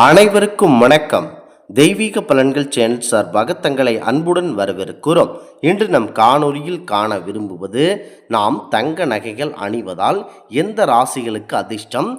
அனைவருக்கும் வணக்கம். தெய்வீக பலன்கள் சேனல் சார்பாக தங்களை அன்புடன் வரவேற்கிறோம். இன்று நம் காணொலியில் காண விரும்புவது நாம் தங்க நகைகள் அணிவதால் எந்த ராசிகளுக்கு அதிர்ஷ்டம்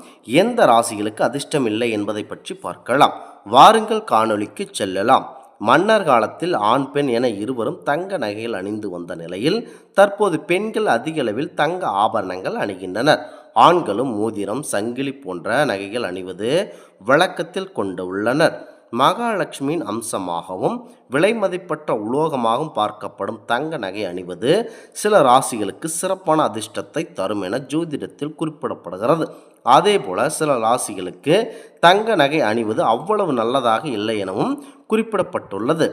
எந்த ராசிகளுக்கு அதிர்ஷ்டம் இல்லை என்பதை பற்றி பார்க்கலாம். வாருங்கள் காணொலிக்கு செல்லலாம். மன்னர் காலத்தில் ஆண் பெண் என இருவரும் தங்க நகைகள் அணிந்து வந்த நிலையில் தற்போது பெண்கள் அதிக அளவில் தங்க ஆபரணங்கள் அணிகின்றனர். ஆண்களும் மோதிரம் சங்கிலி போன்ற நகைகள் அணிவது வழக்கத்தில் கொண்டு உள்ளனர். மகாலட்சுமியின் அம்சமாகவும் விலைமதிப்பற்ற உலோகமாகவும் பார்க்கப்படும் தங்க நகை அணிவது சில ராசிகளுக்கு சிறப்பான அதிர்ஷ்டத்தை தரும் என ஜோதிடத்தில் குறிப்பிடப்படுகிறது. அதேபோல சில ராசிகளுக்கு தங்க நகை அணிவது அவ்வளவு நல்லதாக இல்லை எனவும் குறிப்பிடப்பட்டுள்ளது.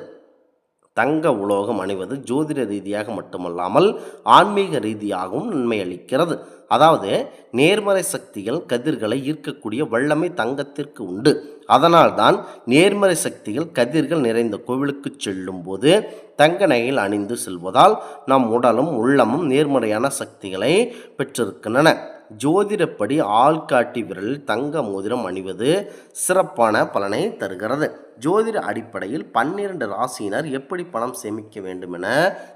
தங்க உலோகம் அணிவது ஜோதிட ரீதியாக மட்டுமல்லாமல் ஆன்மீக ரீதியாகவும் நன்மை அளிக்கிறது. அதாவது நேர்மறை சக்திகள் கதிர்களை ஈர்க்கக்கூடிய வல்லமை தங்கத்திற்கு உண்டு. அதனால்தான் நேர்மறை சக்திகள் கதிர்கள் நிறைந்த கோவிலுக்கு செல்லும் போது தங்க நகையில் அணிந்து செல்வதால் நம் உடலும் உள்ளமும் நேர்மறையான சக்திகளை பெற்றிருக்கின்றன. ஜோதிடப்படி ஆள்காட்டி விரலில் தங்க மோதிரம் அணிவது சிறப்பான பலனை தருகிறது. ஜோதிட அடிப்படையில் பன்னிரண்டு ராசியினர் எப்படி பணம் சேமிக்க வேண்டும் என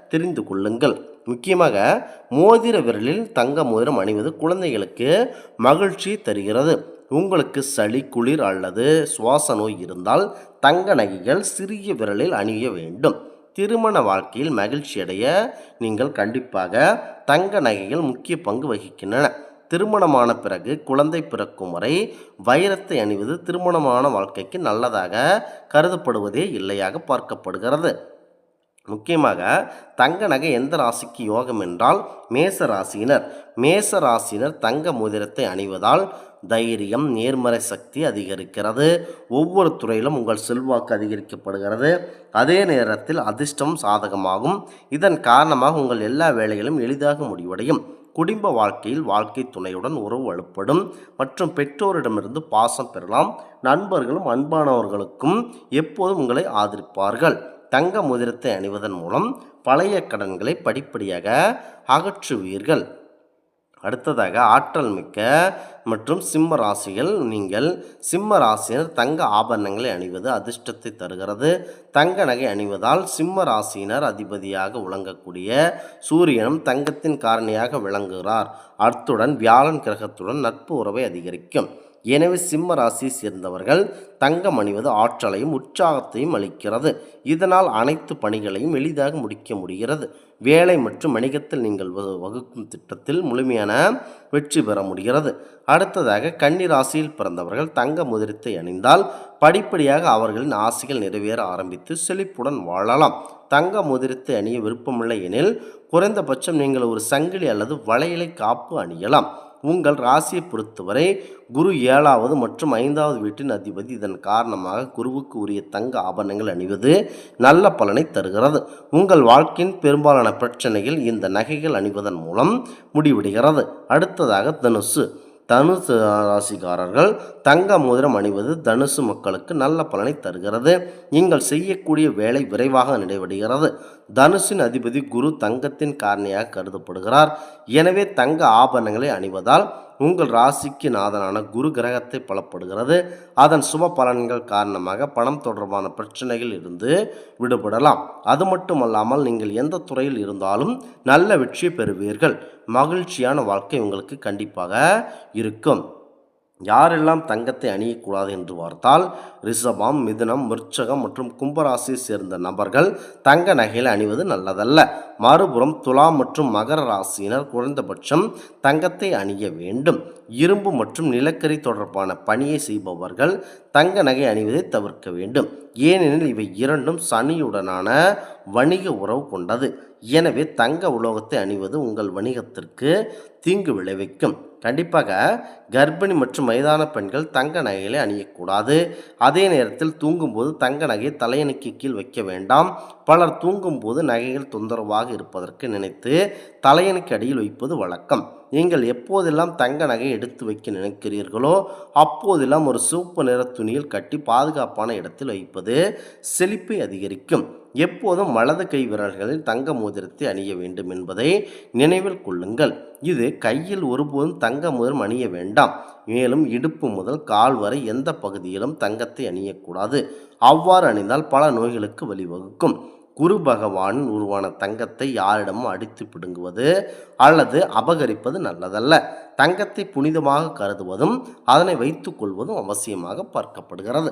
தெரிந்து கொள்ளுங்கள். முக்கியமாக மோதிர விரலில் தங்க மோதிரம் அணிவது குழந்தைகளுக்கு மகிழ்ச்சி தருகிறது. உங்களுக்கு சளி குளிர் அல்லது சுவாச நோய் இருந்தால் தங்க நகைகள் சிறிய விரலில் அணிய வேண்டும். திருமண வாழ்க்கையில் மகிழ்ச்சி அடைய நீங்கள் கண்டிப்பாக தங்க நகைகள் முக்கிய பங்கு வகிக்கின்றன. திருமணமான பிறகு குழந்தை பிறக்கும் வரை வைரத்தை அணிவது திருமணமான வாழ்க்கைக்கு நல்லதாக கருதப்படுவதே இல்லையாக பார்க்கப்படுகிறது. முக்கியமாக தங்க நகை எந்த ராசிக்கு யோகம் என்றால் மேச ராசியினர். மேச ராசியினர் தங்க மோதிரத்தை அணிவதால் தைரியம் நேர்மறை சக்தி அதிகரிக்கிறது. ஒவ்வொரு துறையிலும் உங்கள் செல்வாக்கு அதிகரிக்கப்படுகிறது. அதே நேரத்தில் அதிர்ஷ்டம் சாதகமாகும். இதன் காரணமாக உங்கள் எல்லா வேலைகளும் எளிதாக முடிவடையும். குடும்ப வாழ்க்கையில் வாழ்க்கை துணையுடன் உறவு வலுப்படும் மற்றும் பெற்றோரிடமிருந்து பாசம் பெறலாம். நண்பர்களும் அன்பானவர்களுக்கும் எப்போதும் உங்களை ஆதரிப்பார்கள். தங்க முதிரத்தை அணிவதன் மூலம் பழைய கடன்களை படிப்படியாக அகற்றுவீர்கள். அடுத்ததாக ஆற்றல் மிக்க மற்றும் சிம்ம ராசிகள். நீங்கள் சிம்ம ராசியினர் தங்க ஆபரணங்களை அணிவது அதிர்ஷ்டத்தை தருகிறது. தங்க நகை அணிவதால் சிம்ம ராசியினர் அதிபதியாக விளங்கக்கூடிய சூரியனும் தங்கத்தின் காரணியாக விளங்குகிறார். அத்துடன் வியாழன் கிரகத்துடன் நட்பு உறவை அதிகரிக்கும். எனவே சிம்ம ராசியை சேர்ந்தவர்கள் தங்கம் அணிவது ஆற்றலையும் உற்சாகத்தையும் அளிக்கிறது. இதனால் அனைத்து பணிகளையும் எளிதாக முடிக்க முடிகிறது. வேலை மற்றும் வணிகத்தில் நீங்கள் வகுக்கும் திட்டத்தில் முழுமையான வெற்றி பெற முடிகிறது. அடுத்ததாக கன்னி ராசியில் பிறந்தவர்கள் தங்க முதிரத்தை அணிந்தால் படிப்படியாக அவர்களின் ஆசைகள் நிறைவேற ஆரம்பித்து செழிப்புடன் வாழலாம். தங்க முதிரத்தை அணிய விருப்பமில்லை எனில் குறைந்தபட்சம் நீங்கள் ஒரு சங்கிலி அல்லது வளையலை காப்பு அணியலாம். உங்கள் ராசியை பொறுத்தவரை குரு ஏழாவது மற்றும் ஐந்தாவது வீட்டின் அதிபதி இதன் காரணமாக குருவுக்கு உரிய தங்க ஆபரணங்கள் அணிவது நல்ல பலனை தருகிறது. உங்கள் வாழ்க்கையின் பெரும்பாலான பிரச்சனைகள் இந்த நகைகள் அணிவதன் மூலம் முடிவடைகிறது. அடுத்ததாக தனுசு. தனுசு ராசிக்காரர்கள் தங்க மோதிரம் அணிவது தனுசு மக்களுக்கு நல்ல பலனை தருகிறது. நீங்கள் செய்யக்கூடிய வேலை விரைவாக நிறைவடைகிறது தனுசின் அதிபதி குரு தங்கத்தின் காரணியாக கருதப்படுகிறார். எனவே தங்க ஆபரணங்களை அணிவதால் உங்கள் ராசிக்கு நாதனான குரு கிரகத்தை பலப்படுகிறது. அதன் சுப பலன்கள் காரணமாக பணம் தொடர்பான பிரச்சனைகள் இருந்து விடுபடலாம். அது மட்டுமல்லாமல் நீங்கள் எந்த துறையில் இருந்தாலும் நல்ல வெற்றி பெறுவீர்கள். மகிழ்ச்சியான வாழ்க்கை உங்களுக்கு கண்டிப்பாக இருக்கும். யாரெல்லாம் தங்கத்தை அணியக்கூடாது என்று பார்த்தால் ரிஷபம் மிதுனம் மிருச்சகம் மற்றும் கும்பராசியை சேர்ந்த நபர்கள் தங்க நகைகளை அணிவது நல்லதல்ல. மறுபுறம் துலாம் மற்றும் மகர ராசியினர் குறைந்தபட்சம் தங்கத்தை அணிய வேண்டும். இரும்பு மற்றும் நிலக்கரி தொடர்பான பணியை செய்பவர்கள் தங்க நகை அணிவதை தவிர்க்க வேண்டும். ஏனெனில் இவை இரண்டும் சனியுடனான வணிக உறவு கொண்டது. எனவே தங்க உலோகத்தை அணிவது உங்கள் வணிகத்திற்கு தீங்கு விளைவிக்கும். கண்டிப்பாக கர்ப்பிணி மற்றும் மைதான பெண்கள் தங்க நகைகளை அணியக்கூடாது. அதே நேரத்தில் தூங்கும்போது தங்க நகையை தலையணைக்கு கீழ் வைக்க வேண்டாம். பலர் தூங்கும்போது நகைகள் தொந்தரவாக இருப்பதற்கு நினைத்து தலையணைக்கு அடியில் வைப்பது வழக்கம். நீங்கள் எப்போதெல்லாம் தங்க நகை எடுத்து வைக்க நினைக்கிறீர்களோ அப்போதெல்லாம் ஒரு சிவப்பு நிற துணியில் கட்டி பாதுகாப்பான இடத்தில் வைப்பது செழிப்பை அதிகரிக்கும். எப்போதும் வலது கை விரல்களில் தங்க மோதிரத்தை அணிய வேண்டும் என்பதை நினைவில் கொள்ளுங்கள். இது கையில் ஒருபோதும் தங்க மோதிரம் அணிய வேண்டாம். மேலும் இடுப்பு முதல் கால் வரை எந்த பகுதியிலும் தங்கத்தை அணியக்கூடாது. அவ்வாறு அணிந்தால் பல நோய்களுக்கு வழிவகுக்கும். குரு பகவானின் உருவான தங்கத்தை யாரிடமும் அடித்து பிடுங்குவது அல்லது அபகரிப்பது நல்லதல்ல. தங்கத்தை புனிதமாக கருதுவதும் அதனை வைத்துக்கொள்வதும் அவசியமாக பார்க்கப்படுகிறது.